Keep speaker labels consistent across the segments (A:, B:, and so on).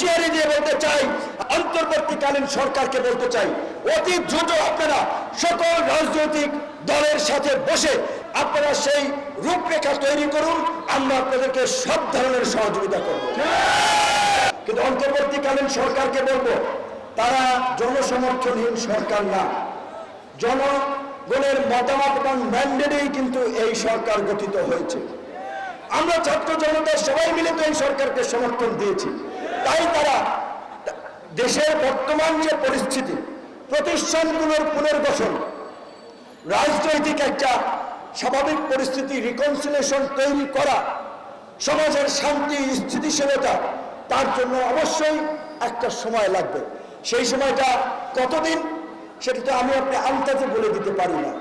A: হুঁশিয়ারি দিয়ে বলতে চাই, অন্তর্বর্তীকালীন সরকারকে বলতে চাই, অতি দ্রুত আপনারা সকল রাজনৈতিক দলের সাথে বসে আপনারা সেই রূপরেখা তৈরি করুন, আমরা আপনাদেরকে সব ধরনের সহযোগিতা করব। কিন্তু অন্তর্বর্তীকালীন সরকারকে বলব, তারা জনসমর্থনহীন সরকার না। জনগণের মতামত এবং ম্যান্ডেটেই কিন্তু এই সরকার গঠিত হয়েছে। আমরা ছাত্র জনতা সবাই মিলে তো এই সরকারকে সমর্থন দিয়েছি। তাই তারা দেশের বর্তমান যে পরিস্থিতি, প্রতিষ্ঠানগুলোর পুনর্গঠন, রাজনৈতিক একটা স্বাভাবিক পরিস্থিতি রিকনসিলেশন তৈরি করা, সমাজের শান্তি, স্থিতিশীলতা, তার জন্য অবশ্যই একটা সময় লাগবে। সেই সময়টা কতদিন, সেটা তো আমি আপনি আন্তাজে বলে দিতে পারি না।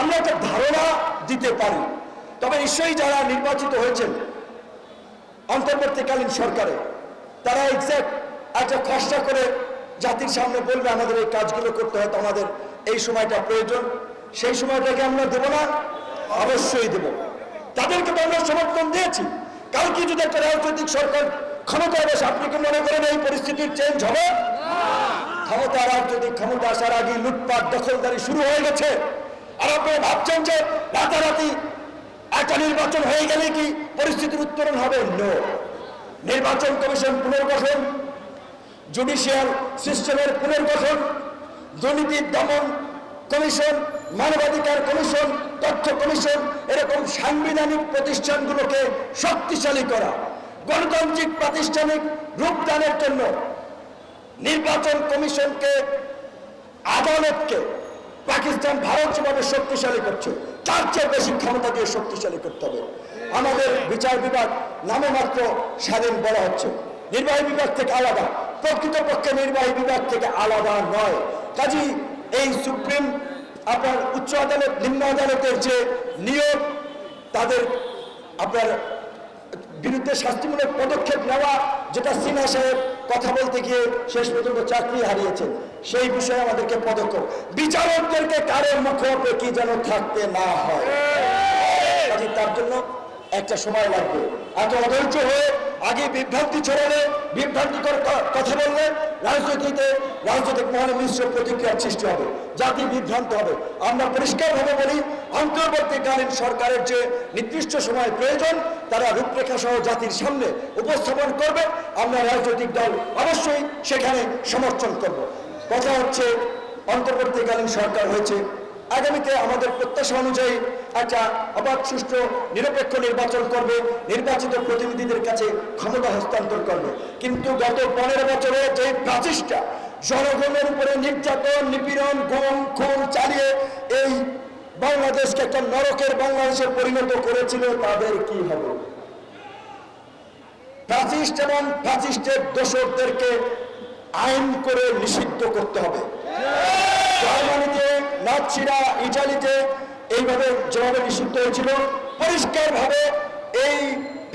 A: আমরা একটা ধারণা দিতে পারি। তবে নিশ্চয়ই যারা নির্বাচিত হয়েছেন, অন্তর্বর্তীকালীন সরকারে তারা এক্সাক্ট একটা খসড়া করে জাতির সামনে বলবে, আমাদের এই কাজগুলো করতে হয় তো আমাদের এই সময়টা প্রয়োজন। সেই সময়টাকে আমরা দেব না, অবশ্যই দেব। তাদেরকে তো আমরা সমর্থন দিয়েছি। কালকে যদি একটা রাজনৈতিক সরকার ক্ষমতায় বসে, আপনি কি মনে করেন এই পরিস্থিতির চেঞ্জ হবে? ক্ষমতা রাজনৈতিক ক্ষমতা আসার আগে লুটপাট, দখলদারি শুরু হয়ে গেছে। আর আপনারা ভাবছেন যে রাতারাতি একটা নির্বাচন হয়ে গেলে কি পরিস্থিতির উত্তরণ হবে? নো নির্বাচন কমিশন পুনর্গঠন জুডিশিয়াল সিস্টেমের পুনর্গঠন, দুর্নীতি দমন কমিশন, মানবাধিকার কমিশন, তথ্য কমিশন, এরকম সাংবিধানিক প্রতিষ্ঠানগুলোকে শক্তিশালী করা, গণতান্ত্রিক প্রাতিষ্ঠানিক রূপদানের জন্য নির্বাচন কমিশনকে, আদালতকে পাকিস্তান ভারত যেভাবে শক্তিশালী করছে তার চেয়ে বেশি ক্ষমতা দিয়ে শক্তিশালী করতে হবে। আমাদের বিচার বিভাগ নামে মাত্র স্বাধীন বলা হচ্ছে। নির্বাহী বিভাগ থেকে আলাদা। প্রকৃতপক্ষে নির্বাহী বিভাগ থেকে আলাদা নয়। কাজী এই সুপ্রিম, আপনার উচ্চ আদালত, নিম্ন আদালতের যে নিয়োগ, তাদের আপনার বিরুদ্ধে শাস্তিমূলক পদক্ষেপ নেওয়া যেটা সিনহা সাহেব কথা বলতে গিয়ে শেষ পর্যন্ত চাকরি হারিয়েছেন সেই বিষয়ে আমাদেরকে পদক্ষেপ। বিচারকদেরকে কারও মুখে কি যেন থাকতে না হয়। কাজে তার জন্য একটা সময় লাগবে। এত অধৈর্য হয়ে আগে বিভ্রান্তি ছড়ালে বিভ্রান্তিকর কথা বললে রাজনীতিতে রাজনৈতিক মহলে মিশ্র প্রতিক্রিয়ার সৃষ্টি হবে, জাতি বিভ্রান্ত হবে। আমরা পরিষ্কারভাবে বলি, অন্তর্বর্তীকালীন সরকারের যে নির্দিষ্ট সময় প্রয়োজন, তারা রূপরেখা সহ জাতির সামনে উপস্থাপন করবে। আমরা রাজনৈতিক দল অবশ্যই সেখানে সমর্থন করব। কথা হচ্ছে, অন্তর্বর্তীকালীন সরকার হয়েছে। আগামীতে আমাদের প্রত্যাশা অনুযায়ী একটা অবাধ সুষ্ঠু, নিরপেক্ষ নির্বাচন করবে, নির্বাচিত প্রতিনিধিদের কাছে ক্ষমতা হস্তান্তর করবে। কিন্তু গত পনেরো বছরে যে প্রাচীসটা জনগণের উপরে নির্যাতন, নিপীড়ন, গুম, খুন চালিয়ে এই বাংলাদেশকে একটা নরকের বাংলাদেশে পরিণত করেছিল, তাদের কি হবে? ফ্যাসিস্ট এবং ফ্যাসিস্টের দোষকদেরকে আইন করে নিষিদ্ধ করতে হবে। জার্মানিতে, নাৎসিরা, ইটালিতে এইভাবে জবাবে নিষিদ্ধ হয়েছিল। পরিষ্কারভাবে এই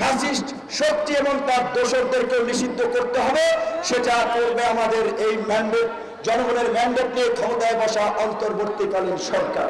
A: ফ্যাসিস্ট শক্তি এবং তার দোষকদেরকে নিষিদ্ধ করতে হবে। সেটা করবে আমাদের এই ম্যান্ডেট জনগণের ম্যান্ডেট নিয়ে ক্ষমতায় বসা অন্তর্বর্তীকালীন সরকার।